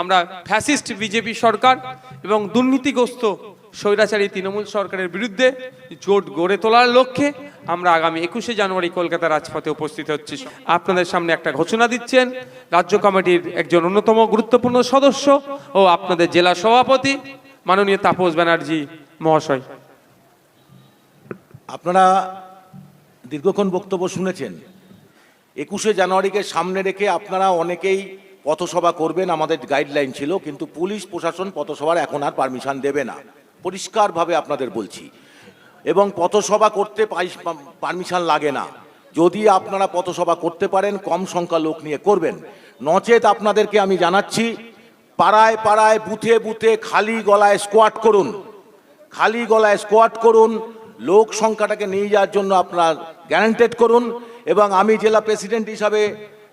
আমরা fascist BJP সরকার এবং দুর্নীতিগ্রস্ত স্বৈরাচারী তৃণমূল সরকারের বিরুদ্ধে জোট গড়ে তোলার লক্ষ্যে আমরা আগামী একুশে জানুয়ারি কলকাতা রাজপথে উপস্থিত হচ্ছি। আপনাদের সামনে একটা ঘোষণা দিচ্ছেন, রাজ্য কমিটির একজন অন্যতম গুরুত্বপূর্ণ সদস্য ও আপনাদের জেলা সভাপতি মাননীয় তাপস ব্যানার্জি মহাশয়। আপনারা দীর্ঘক্ষণ বক্তব্য শুনেছেন। একুশে জানুয়ারিকে সামনে রেখে আপনারা অনেকেই পথসভা করবেন আমাদের গাইডলাইন ছিল, কিন্তু পুলিশ প্রশাসন পথসভার এখন আর পারমিশন দেবে না। পরিষ্কারভাবে আপনাদের বলছি। এবং পথসভা করতে পারমিশন লাগে না। যদি আপনারা পথসভা করতে পারেন, কম সংখ্যা লোক নিয়ে করবেন। নচেত আপনাদেরকে আমি জানাচ্ছি, পাড়ায় পাড়ায় বুথে বুথে খালি গলায় স্কোয়াট করুন। খালি গলায় স্কোয়াট করুন। লোক সংখ্যাটাকে নিয়ে যাওয়ার জন্য আপনার গ্যারান্টেড করুন। এবং আমি জেলা প্রেসিডেন্ট হিসাবে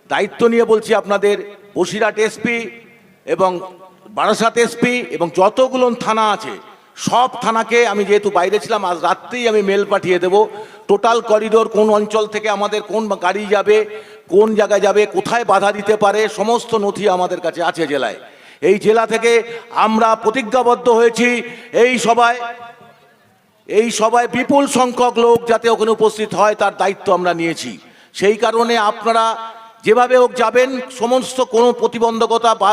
দায়িত্ব নিয়ে বলছি আপনাদের বসিরহাট এসপি এবং বারাসাত এসপি এবং যতগুলো থানা আছে, সব থানাকে আমি যেহেতু বাইরে ছিলাম, আজ রাত্রেই আমি মেল পাঠিয়ে দেব। টোটাল করিডোর কোন অঞ্চল থেকে আমাদের কোন গাড়ি যাবে, কোন জায়গায় যাবে, কোথায় বাধা দিতে পারে, সমস্ত নথি আমাদের কাছে আছে জেলায়। এই জেলা থেকে আমরা প্রতিজ্ঞাবদ্ধ হয়েছি, এই সভায় এই সভায় বিপুল সংখ্যক লোক যাতে ওখানে উপস্থিত হয়, তার দায়িত্ব আমরা নিয়েছি। সেই কারণে আপনারা যেভাবে হোক যাবেন সমস্ত কোনো প্রতিবন্ধকতা বা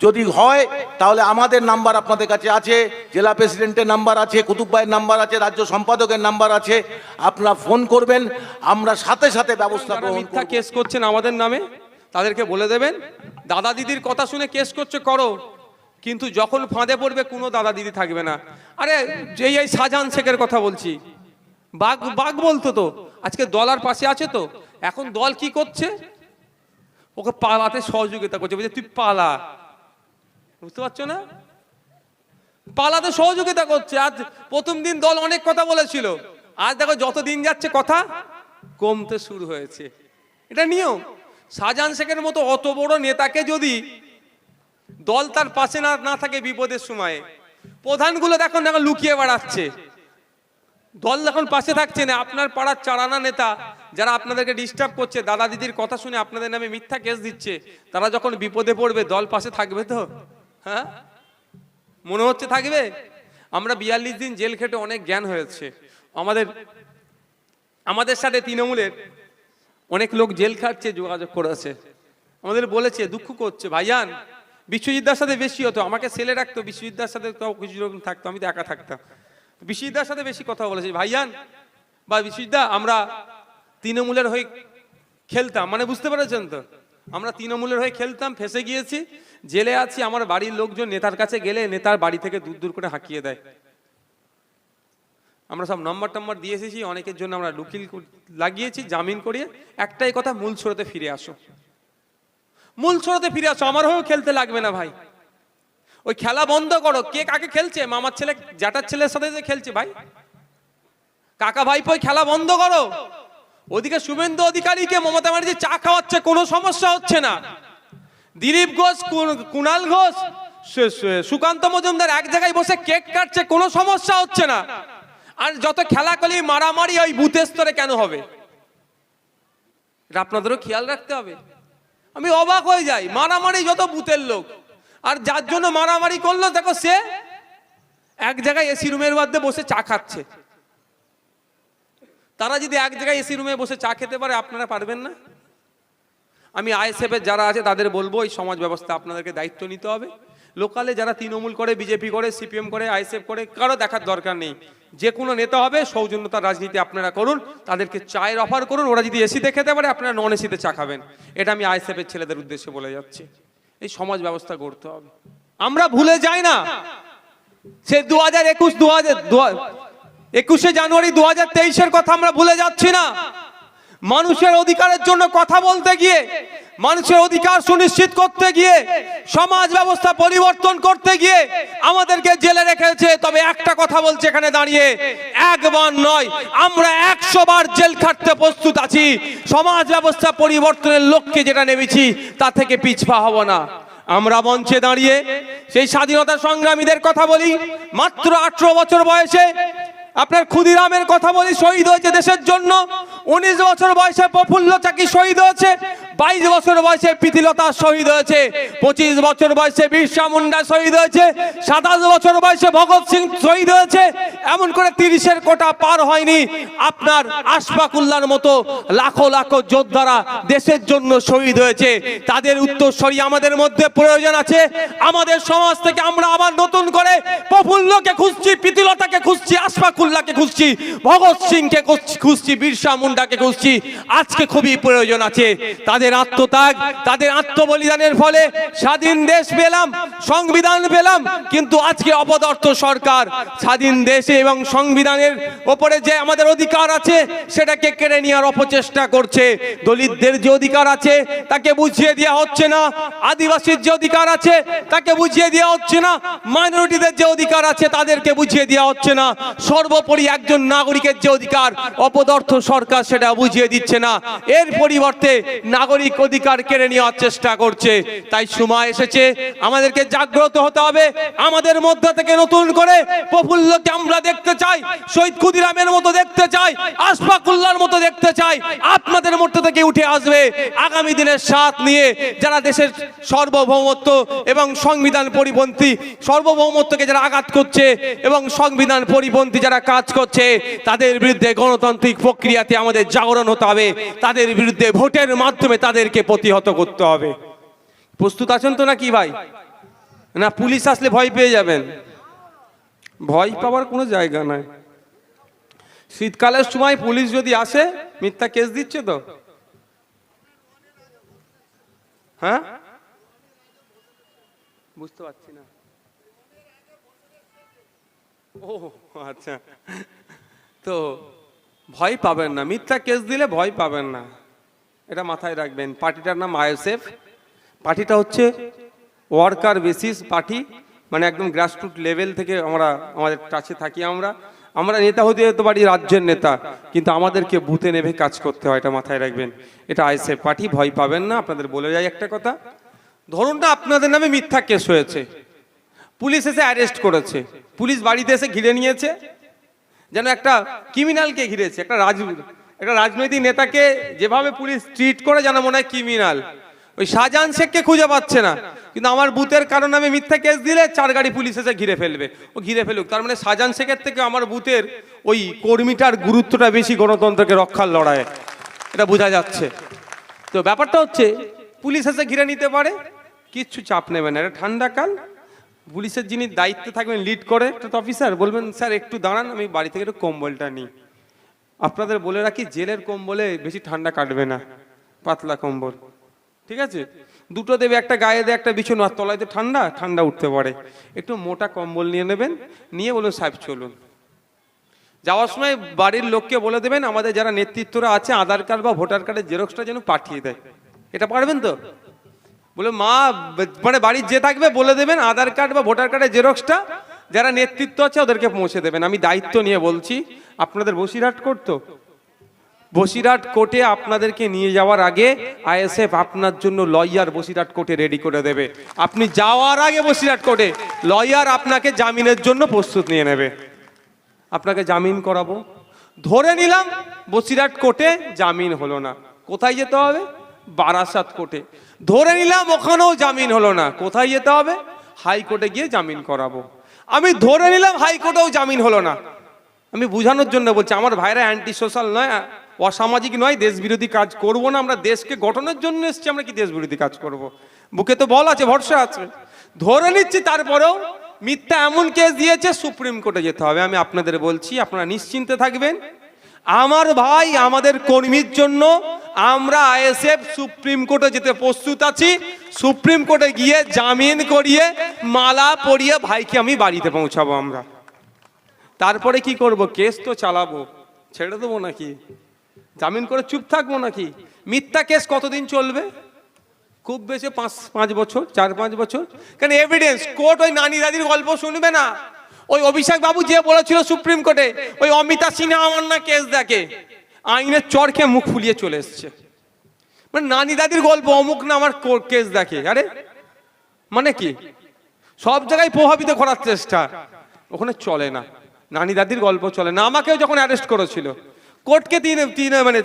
যদি হয় তাহলে আমাদের নাম্বার আপনাদের কাছে আছে জেলা প্রেসিডেন্টের নাম্বার আছে কুতুব ভাইয়ের নাম্বার আছে রাজ্য সম্পাদকের নাম্বার আছে আপনারা ফোন করবেন আমরা সাথে সাথে ব্যবস্থা মিথ্যা কেস করছেন আমাদের নামে তাদেরকে বলে দেবেন দাদা দিদির কথা শুনে কেস করছে করো কিন্তু যখন ফাঁদে পড়বে কোনো দাদা দিদি থাকবে না। আরে যেই এই শাহজাহান শেখের কথা বলছি বাঘ বাঘ বলতো তো আজকে দলার পাশে আছে তো এখন দল কি করছে? ওকে পালাতে সহযোগিতা করছে। বলছে, তুই পালা। বুঝতে পারছ না? পালাতে সহযোগিতা করছে। আজ প্রথম দিন দল অনেক কথা বলেছিল। আজ দেখো যত দিন যাচ্ছে কথা কমতে শুরু হয়েছে। এটা নিয়ম। শাহজাহান শেখের মতো অত বড় নেতাকে যদি দল তার পাশে না না থাকে বিপদের সময়ে, প্রধানগুলো দেখুন এখন লুকিয়ে বেড়াচ্ছে। দল এখন পাশে থাকছে না, আপনার পাড়ার চারানা নেতা যারা আপনাদেরকে ডিস্টার্ব করছে, দাদা দিদির কথা শুনে আপনাদের নামে মিথ্যা কেস দিচ্ছে, তারা যখন বিপদে পড়বে, দল পাশে থাকবে তো? হ্যাঁ? মনে হচ্ছে থাকবে? আমরা বিয়াল্লিশ দিন জেল খেটে অনেক জ্ঞান হয়েছে। আমাদের আমাদের সাথে তৃণমূলের অনেক লোক জেল খাটছে, যোগাযোগ করেছে। আমাদের বলেছে, দুঃখ করছে ভাইয়ান বিশ্বজিৎদার সাথে বেশি হতো, আমাকে সেলে রাখতো, বিশ্বজিৎদার সাথে কিছু রকম থাকতো, আমি তো একা থাকতাম। বিশ্বজিৎদার সাথে বেশি কথা বলেছি ভাইয়ান বা বিশ্বজিৎদা, আমরা তৃণমূলের হয়ে খেলতাম। মানে বুঝতে পেরেছেন তো? আমরা তৃণমূলের হয়ে খেলতাম, ফেসে গিয়েছি। জেলে আছি, আমার বাড়ির লোকজন নেতার কাছে গেলে নেতার বাড়ি থেকে দূর দূর করে হাঁকিয়ে দেয়। আমরা সব নম্বর টম্বর দিয়ে এসেছি, অনেকের জন্য আমরা লুকিল লাগিয়েছি, জামিন করিয়ে। একটাই কথা, মূল স্রোতে ফিরে আসো। মূল স্রোতে ফিরে আসো, আমার হয়েও খেলতে লাগবে না ভাই। ওই খেলা বন্ধ করো, কে কাকে খেলছে? মামার ছেলে, জ্যাঠার ছেলের সাথে যে খেলছে ভাই। কাকা ভাইপো খেলা বন্ধ করো। ওদিকে শুভেন্দু অধিকারীকে মমতা ব্যানার্জি চা খাওয়াচ্ছে, কোনো সমস্যা হচ্ছে না। দিলীপ ঘোষ কুণাল ঘোষ সুকান্ত মজুমদার এক জায়গায় বসে কেক কাটছে, কোনো সমস্যা হচ্ছে না। আর যত খেলা খেলাকলি মারামারি ওই বুথের স্তরে কেন হবে? এটা আপনাদেরও খেয়াল রাখতে হবে। আমি অবাক হয়ে যাই, মারামারি যত বুথের লোক। আর যার জন্য মারামারি করল, দেখো সে এক জায়গায় এসি রুমের মধ্যে বসে চা খাচ্ছে। তারা যদি এক জায়গায় এসি রুমে বসে চা খেতে পারে, আপনারা পারবেন না? আমি আইএসএফের যারা আছে, তাদের বলব, এই সমাজ ব্যবস্থা আপনাদেরকে দায়িত্ব নিতে হবে। লোকালে যারা তৃণমূল করে, বিজেপি করে, সিপিএম করে, আইএসএফ করে, কারও দেখার দরকার নেই। যে কোনো নেতা হবে, সৌজন্যতার রাজনীতি আপনারা করুন, তাদেরকে চায়ের অফার করুন, ওরা যদি এসিতে খেতে পারে, আপনারা নন এসিতে চা খাবেন। এটা আমি আইএসএফ এর ছেলেদের উদ্দেশ্যে বলে যাচ্ছি। এই সমাজ ব্যবস্থা গড়তে হবে। আমরা ভুলে যাই না। সে দু হাজার একুশ দু হাজার একুশে জানুয়ারি দু হাজার তেইশের কথা আমরা ভুলে যাচ্ছি না। মানুষের অধিকারের জন্য কথা বলতে গিয়ে, মানুষের অধিকার সুনিশ্চিত করতে গিয়ে, সমাজ ব্যবস্থা পরিবর্তন করতে গিয়ে আমাদেরকে জেলে রেখেছে। তবে একটা কথা বলছে এখানে দাঁড়িয়ে, একবার নয়, আমরা একশো বার জেল খাটতে প্রস্তুত আছি। সমাজ ব্যবস্থা পরিবর্তনের লক্ষ্যে যেটা নেমেছি, তা থেকে পিছপা হব না। আমরা মঞ্চে দাঁড়িয়ে, সেই স্বাধীনতা সংগ্রামীদের কথা বলি, মাত্র আঠারো বছর বয়সে আপনার ক্ষুদিরামের কথা বলি, শহীদ হয়েছে দেশের জন্য। উনিশ বছর বয়সে প্রফুল্ল চাকি শহীদ হয়েছে? বাইশ বছর বয়সে প্রীতিলতা শহীদ হয়েছে, পঁচিশ বছর বয়সে বিরসা মুন্ডা শহীদ হয়েছে, সাতাশ বছর বয়সে ভগৎ সিং শহীদ হয়েছে, এমন করে তিরিশের কোটা পার হয়নি। আপনার আশফাকুল্লার মতো লাখো লাখো যোদ্ধারা দেশের জন্য শহীদ হয়েছে। তাদের উত্তরসরি আমাদের মধ্যে প্রয়োজন আছে। আমাদের সমাজ থেকে আমরা আবার নতুন করে প্রফুল্লকে খুঁজছি, প্রীতিলতাকে খুঁজছি আশফাকুল্লাহকে খুঁজছি, ভগৎ সিংকে খুঁজছি, বিরসা মুন্ডাকে খুঁজছি। আজকে খুবই প্রয়োজন আছে। তাদের আত্মত্যাগ, তাদের আত্মবলিদানের ফলে স্বাধীন দেশ পেলাম, সংবিধান পেলাম, কিন্তু আজকে অপদার্থ সরকার স্বাধীন দেশে এবং সংবিধানের ওপরে যে আমাদের অধিকার আছে, সেটাকে কেড়ে নেওয়ার অপচেষ্টা করছে। দলিতদের যে অধিকার আছে, তাকে বুঝিয়ে দেওয়া হচ্ছে না। আদিবাসীর যে অধিকার আছে, তাকে বুঝিয়ে দেওয়া হচ্ছে না। মাইনরিটিদের যে অধিকার আছে, তাদেরকে বুঝিয়ে দেওয়া হচ্ছে না। সর্বোপরি একজন নাগরিকের যে অধিকার, অপদার্থ সরকার সেটা বুঝিয়ে দিচ্ছে না। এর পরিবর্তে নাগরিক অধিকার কেড়ে নেওয়ার চেষ্টা করছে। তাই সময় এসেছে। আমাদেরকে জাগ্রত হতে হবে। আমাদের মধ্যে থেকে নতুন করে প্রফুল্লকে আমরা দেখতে চাই। শহীদ ক্ষুদিরামের মতো দেখতে চাই। আশফাকুল্লার মতো দেখতে চাই। আপনাদের মধ্যে থেকে উঠে আসবে। আগামী দিনের সাথ নিয়ে যারা দেশের সার্বভৌমত্ব এবং সংবিধান পরিপন্থী, সার্বভৌমত্বকে যারা আঘাত করছে এবং সংবিধান পরিপন্থী যারা কাজ করছে, তাদের বিরুদ্ধে গণতান্ত্রিক প্রক্রিয়াতে আমাদের জাগরণ হতে হবে। তাদের বিরুদ্ধে ভোটের মাধ্যমে তাদেরকে প্রতিহত করতে হবে। প্রস্তুত আছেন তো নাকি ভাই? না, পুলিশ আসলে ভয় পেয়ে যাবেন। ভয় পাওয়ার কোনো জায়গা নাই। শীতকালের সময় পুলিশ যদি আসে, মিথ্যা কেস দিচ্ছে তো। হ্যাঁ? বুঝতে পারছি না। ও আচ্ছা। তো ভয় পাবেন না। মিথ্যা কেস দিলে ভয় পাবেন না। এটা মাথায় রাখবেন, পার্টিটার নাম আইএসএফ। পার্টিটা হচ্ছে ওয়ার্কার বেসিস পার্টি মানে একদম গ্রাসরুট লেভেল থেকে আমরা, আমাদের কাছে থাকি আমরা। আমরা নেতা হতে যেতে পারি রাজ্যের নেতা, কিন্তু আমাদেরকে বুথে নেভে কাজ করতে হয়, এটা মাথায় রাখবেন। এটা আইএসএফ পার্টি, ভয় পাবেন না, আপনাদের বলে যায় একটা কথা। ধরুন না আপনাদের নামে মিথ্যা কেস হয়েছে। পুলিশ এসে অ্যারেস্ট করেছে। পুলিশ বাড়িতে এসে ঘিরে নিয়েছে। যেন একটা ক্রিমিনালকে ঘিরেছে, একটা রাজ একটা রাজনৈতিক নেতাকে যেভাবে পুলিশ ট্রিট করে যেন মনে হয় ক্রিমিনাল ওই শাহজাহান শেখকে খুঁজে পাচ্ছে না। কিন্তু আমার বুথের কারণে আমি মিথ্যা কেস দিলে চার গাড়ি পুলিশ এসে ঘিরে ফেলবে, ও ঘিরে ফেলুক। তার মানে শাহজাহান শেখের থেকে আমার বুথের ওই কর্মীটার গুরুত্বটা বেশি গণতন্ত্রকে রক্ষার লড়াইয়ে। এটা বোঝা যাচ্ছে। তো ব্যাপারটা হচ্ছে, পুলিশ এসে ঘিরে নিতে পারে, কিচ্ছু চাপ নেবে না। এটা ঠান্ডা কাল, পুলিশের যিনি দায়িত্বে থাকবেন লিড করে একটা অফিসার বলবেন, স্যার, একটু দাঁড়ান, আমি বাড়ি থেকে একটু কম্বলটা নিই। আপনাদের বলে রাখি, জেলের কম্বলে বেশি ঠান্ডা কাটবে না, পাতলা কম্বল। ঠিক আছে? দুটো দেবে, একটা গায়ে দেয়, একটা বিছানো, আর তলায় তো ঠান্ডা ঠান্ডা উঠতে পারে। একটু মোটা কম্বল নিয়ে নেবেন, নিয়ে বলুন, সাহেব, চলুন। যাওয়ার সময় বাড়ির লোককে বলে দেবেন, আমাদের যারা নেতৃত্বরা আছে, আধার কার্ড বা ভোটার কার্ডের জেরক্সটা যেন পাঠিয়ে দেয়। এটা পারবেন তো? বলে, মা মানে বাড়ির যে থাকবে, বলে দেবেন, আধার কার্ড বা ভোটার কার্ডের জেরক্সটা যারা নেতৃত্ব আছে, ওদেরকে পৌঁছে দেবেন। আমি দায়িত্ব নিয়ে বলছি আপনাদের বসিরহাট করতো বসিরহাট কোর্টে আপনাদেরকে নিয়ে যাওয়ার আগে আইএসএফ আপনার জন্য লয়ার বসিরহাট কোর্টে রেডি করে দেবে। আপনি যাওয়ার আগে বসিরহাট কোর্টে লয়ার আপনাকে জামিনের জন্য প্রস্তুত নিয়ে নেবে। আপনাকে জামিন করাবো। ধরে নিলাম বসিরহাট কোর্টে জামিন হলো না। কোথায় যেতে হবে? বারাসাত কোর্টে। ধরে নিলাম ওখানেও জামিন হলো না। কোথায় যেতে হবে? হাইকোর্টে গিয়ে জামিন করাবো। আমি ধরে নিলাম হাইকোর্টেও জামিন হলো না। আমি বোঝানোর জন্য বলছি, আমার ভাইরা অ্যান্টি সোশ্যাল নয়, অসামাজিক নয় দেশ বিরোধী কাজ করব না, আমরা দেশকে গঠনের জন্য এসেছি, আমরা কি দেশ বিরোধী কাজ করব? বুকে তো বল আছে, ভরসা আছে। ধরে নিচ্ছি, তারপরেও মিথ্যা এমন কেস দিয়েছে, সুপ্রিম কোর্টে যেতে হবে। আমি আপনাদের বলছি, আপনারা নিশ্চিন্তে থাকবেন। আমার ভাই আমাদের কর্মীর জন্য আমরা আইএসএফ সুপ্রিম কোর্টে যেতে প্রস্তুত আছি। সুপ্রিম কোর্টে গিয়ে জামিন করিয়ে মালা পরিয়ে ভাইকে আমি বাড়িতে পৌঁছাবো আমরা। তারপরে কি করব? কেস তো চালাবো। ছেড়ে দেবো নাকি? জামিন করে চুপ থাকব নাকি? মিথ্যা কেস কতদিন চলবে? খুব বেশি পাঁচ পাঁচ বছর, চার, পাঁচ বছর। কেন এভিডেন্স কোর্ট ওই নানি দাদির গল্প শুনবে না? ওই অভিষেক বাবু যে বলেছিল সুপ্রিম কোর্টে, ওই অমিতা সিনহা আমার না কেস দেখে। আইনের চরকে মুখ ফুলিয়ে চলে এসছে। মানে নানি দাদির গল্প, অমুক না আমার কেস দেখে। আরে মানে কি? সব জায়গায় প্রভাবিত করার চেষ্টা। ওখানে চলে না। নানি দাদির গল্প চলে না, আমাকেও যখন অ্যারেস্ট করেছিল। কোর্টকে তিন তিন মানে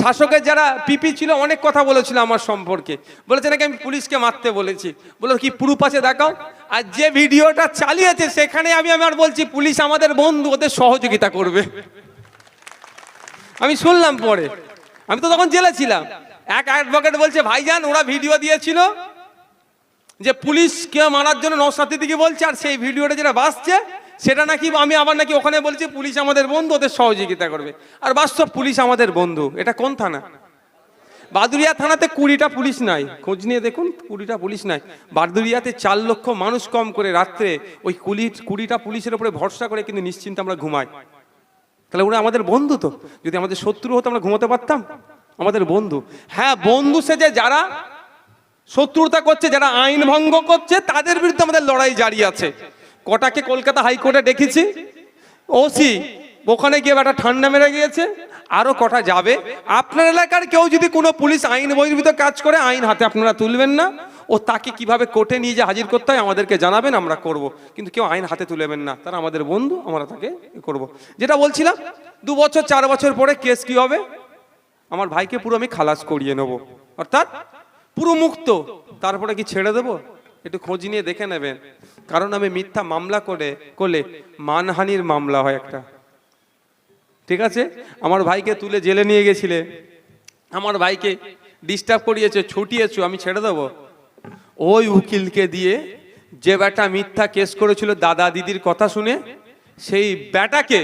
শাসকের যারা পিপি ছিল, অনেক কথা বলেছিল আমার সম্পর্কে। বলেছে নাকি আমি পুলিশকে মারতে বলেছি। বলে কি প্রুফ আছে দেখাও? আর যে ভিডিওটা চালিয়েছে, সেখানে আমি আমার বলছি, পুলিশ আমাদের বন্ধু, ওদের সহযোগিতা করবে। আমি শুনলাম পরে। আমি তো তখন জেলে ছিলাম। এক অ্যাডভোকেট বলছে, ভাইজান, ওরা ভিডিও দিয়েছিল যে পুলিশকে মারার জন্য নৌসাথী দিকে বলছে, আর সেই ভিডিওটা যেটা বাসছে সেটা নাকি আমি আবার নাকি ওখানে বলছি পুলিশ আমাদের বন্ধু, ওদের সহযোগিতা করবে। আর বাস্তব পুলিশ আমাদের বন্ধু, এটা কোন থানা? বাদুরিয়া থানাতে কুড়িটা পুলিশ নাই। খোঁজ নিয়ে দেখুন, কুড়িটা পুলিশ নাই। বাদুরিয়াতে চার লক্ষ মানুষ কম করে রাত্রে ওই কুড়ি কুড়িটা পুলিশের উপরে ভরসা করে কিন্তু নিশ্চিন্তে আমরা ঘুমাই। তাহলে ওরা আমাদের বন্ধু তো। যদি আমাদের শত্রু হতো আমরা ঘুমাতে পারতাম? আমাদের বন্ধু। হ্যাঁ বন্ধু সেজে যারা শত্রুতা করছে, যারা আইন ভঙ্গ করছে, তাদের বিরুদ্ধে আমাদের লড়াই জারি আছে। কটাকে কলকাতা হাইকোর্টে দেখেছি ওসি, ওখানে গিয়ে একটা ঠান্ডা মেরে গিয়েছে, আরও কটা যাবে। আপনার এলাকার কেউ যদি কোনো পুলিশ আইন বহির্ভূত কাজ করে, আইন হাতে আপনারা তুলবেন না। ও তাকে কীভাবে কোর্টে নিয়ে যে হাজির করতে হয়, আমাদেরকে জানাবেন, আমরা করব। কিন্তু কেউ আইন হাতে তুলেবেন না। তারা আমাদের বন্ধু, আমরা তাকে করব। যেটা বলছিলাম, দু বছর, চার বছর পরে কেস কি হবে? আমার ভাইকে পুরো আমি খালাস করিয়ে নেব। অর্থাৎ পুরো মুক্ত। তারপরে কি ছেড়ে দেব? একটু খোঁজ নিয়ে দেখে নেবেন। কারণ আমি মিথ্যা মামলা করে, করলে মানহানির মামলা হয় একটা। ঠিক আছে? আমার ভাইকে তুলে জেলে নিয়ে গেছিলে। আমার ভাইকে ডিস্টার্ব করিয়েছে, ছুটিয়েছো, আমি ছেড়ে দেবো। ওই উকিলকে দিয়ে যে ব্যাটা মিথ্যা কেস করেছিল দাদা দিদির কথা শুনে, সেই ব্যাটাকে,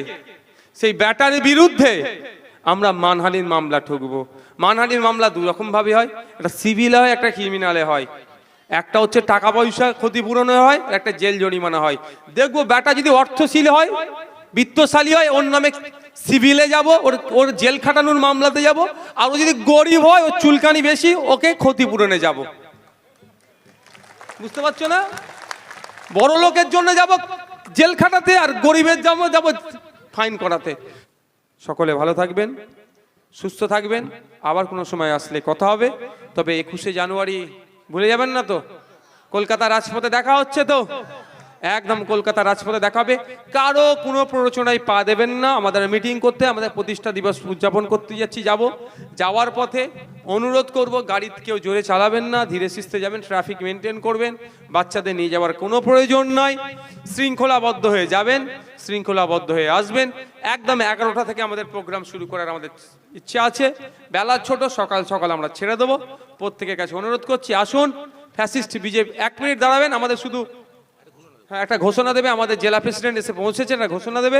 সেই ব্যাটার বিরুদ্ধে আমরা মানহানির মামলা ঠুকবো। মানহানির মামলা দু রকম ভাবে হয়, একটা সিভিল হয়, একটা ক্রিমিনালে হয়। একটা হচ্ছে টাকা পয়সা ক্ষতিপূরণ হয় একটা জেল জরিমানা হয়। দেখব ব্যাটা যদি অর্থশীল হয়, বিত্তশালী হয়, ওর নামে সিভিলে যাব, ওর ওর জেল খাটানোর মামলাতে যাব, আর ও যদি গরিব হয়, ওর চুলকানি বেশি, ওকে ক্ষতিপূরণে যাব। বুঝতে পারছ না? বড় লোকের জন্য যাব জেল খাটাতে, আর গরিবের যাব যাব ফাইন করাতে। সকলে ভালো থাকবেন, সুস্থ থাকবেন, আবার কোনো সময় আসলে কথা হবে। তবে একুশে জানুয়ারি ভুলে যাবেন না তো? কলকাতা রাজপথে দেখা হচ্ছে তো? একদম কলকাতা রাজপথে দেখাবে কারও কোনো প্ররোচনায় পা দেবেন না। আমাদের মিটিং করতে, আমাদের প্রতিষ্ঠা দিবস উদযাপন করতে যাচ্ছি, যাব। যাওয়ার পথে অনুরোধ করব গাড়ি কেউ জোরে চালাবেন না, ধীরে সুস্থে যাবেন ট্রাফিক মেনটেন করবেন, বাচ্চাদের নিয়ে যাওয়ার কোনো প্রয়োজন নয় শৃঙ্খলাবদ্ধ হয়ে যাবেন। শৃঙ্খলাবদ্ধ হয়ে আসবেন। একদম এগারোটা থেকে আমাদের প্রোগ্রাম শুরু করার আমাদের ইচ্ছে আছে। বেলা ছোট, সকাল সকাল আমরা ছেড়ে দেবো। প্রত্যেকের কাছে অনুরোধ করছি, আসুন। ফ্যাসিস্ট বিজেপি, এক মিনিট দাঁড়াবেন। আমাদের শুধু হ্যাঁ একটা ঘোষণা দেবে। আমাদের জেলা প্রেসিডেন্ট এসে পৌঁছেছে একটা ঘোষণা দেবে।